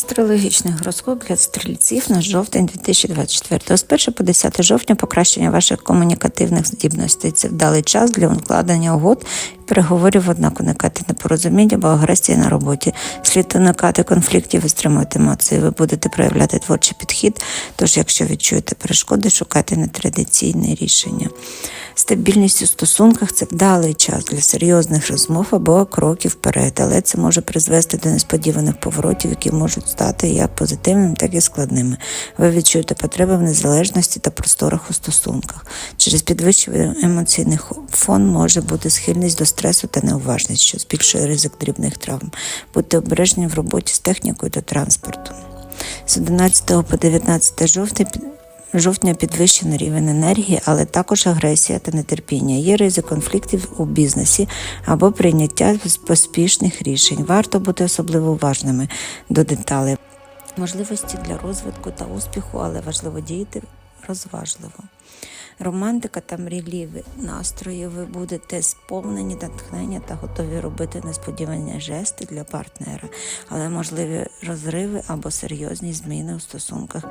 Астрологічний гороскоп для стрільців на жовтень 2024. З 1 по 10 жовтня покращення ваших комунікативних здібностей. Це вдалий час для укладення угод і переговорів, однак уникати непорозуміння або агресії на роботі. Слід уникати конфліктів і стримувати емоції. Ви будете проявляти творчий підхід. Тож, якщо відчуєте перешкоди, шукайте нетрадиційне рішення. Стабільність у стосунках це вдалий час для серйозних розмов або кроків вперед, але це може призвести до несподіваних поворотів, які можуть стати як позитивними, так і складними. Ви відчуєте потреби в незалежності та просторах у стосунках. Через підвищений емоційний фон може бути схильність до стресу та неуважність, що збільшує ризик дрібних травм. Будьте обережні в роботі з технікою та транспортом. З 11 по 19 жовтня жовтня підвищений рівень енергії, але також агресія та нетерпіння. Є ризик конфліктів у бізнесі або прийняття поспішних рішень. Варто бути особливо уважними до деталей. Можливості для розвитку та успіху, але важливо діяти розважливо. Романтика та мрійливі настрої. Ви будете сповнені натхнення та готові робити несподівані жести для партнера, але можливі розриви або серйозні зміни у стосунках,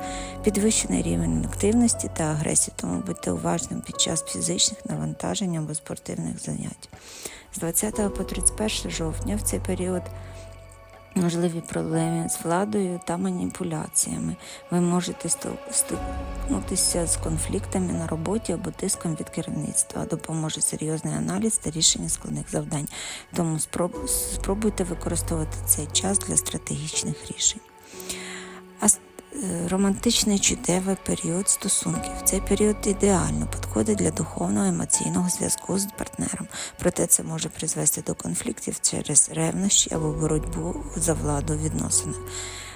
підвищений рівень активності та агресії, тому будьте уважним під час фізичних навантажень або спортивних занять. З 20 по 31 жовтня в цей період можливі проблеми з владою та маніпуляціями. Ви можете стикнутися з конфліктами на роботі або тиском від керівництва. Допоможе серйозний аналіз та рішення складних завдань. Тому спроб- спробуйте використовувати цей час для стратегічних рішень. Е, романтичний чудовий період стосунків. Цей період ідеально підходить для духовного емоційного зв'язку з партнером. Проте це може призвести до конфліктів через ревнощі або боротьбу за владу відносинах.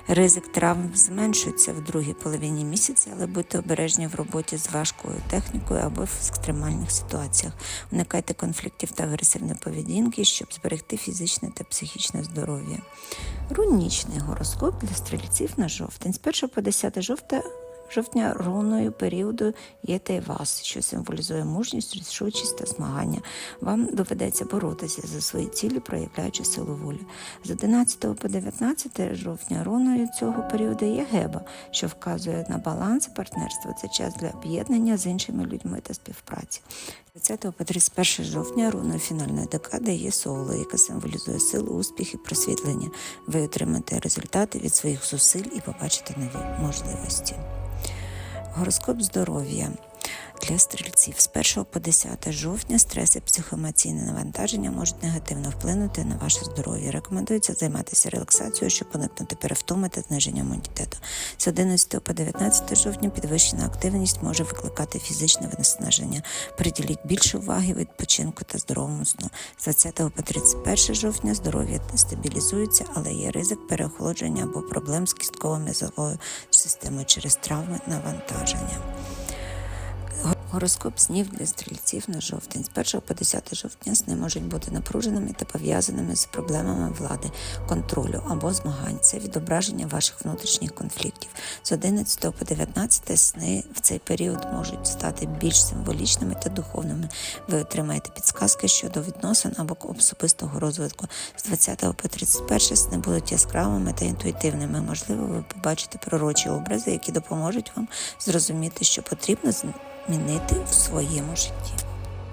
Ризик травм зменшується в другій половині місяця, але будьте обережні в роботі з важкою технікою або в екстремальних ситуаціях. Уникайте конфліктів та агресивної поведінки, щоб зберегти фізичне та психічне здоров'я. Рунічний гороскоп для стрільців на жовтень. З 1 по 10 жовтня, жовтня руною періоду є Тайвас, що символізує мужність, рішучість та змагання. Вам доведеться боротися за свої цілі, проявляючи силу волі. З 11 по 19 жовтня руною цього періоду є Геба, що вказує на баланс партнерства. Це час для об'єднання з іншими людьми та співпраці. З 20 по 31 жовтня руною фінальної декади є соло, яка символізує силу, успіх і просвітлення. Ви отримаєте результати від своїх зусиль і побачите нові можливості. Гороскоп здоров'я для стрільців з 1 по 10 жовтня стрес і психоемоційне навантаження можуть негативно вплинути на ваше здоров'я. Рекомендується займатися релаксацією, щоб уникнути перевтоми та зниження імунітету. З 11 по 19 жовтня підвищена активність може викликати фізичне виснаження. Приділіть більше уваги відпочинку та здоровому сну. З 20 по 31 жовтня здоров'я стабілізується, але є ризик переохолодження або проблем з кістково-м'язовою системою через травми навантаження. Гороскоп снів для стрільців на жовтень. З 1 по 10 жовтня сни можуть бути напруженими та пов'язаними з проблемами влади, контролю або змагань. Це відображення ваших внутрішніх конфліктів. З 11 по 19 сни в цей період можуть стати більш символічними та духовними. Ви отримаєте підсказки щодо відносин або особистого розвитку. З 20 по 31 сни будуть яскравими та інтуїтивними. Можливо, ви побачите пророчі образи, які допоможуть вам зрозуміти, що потрібно змінити в своєму житті.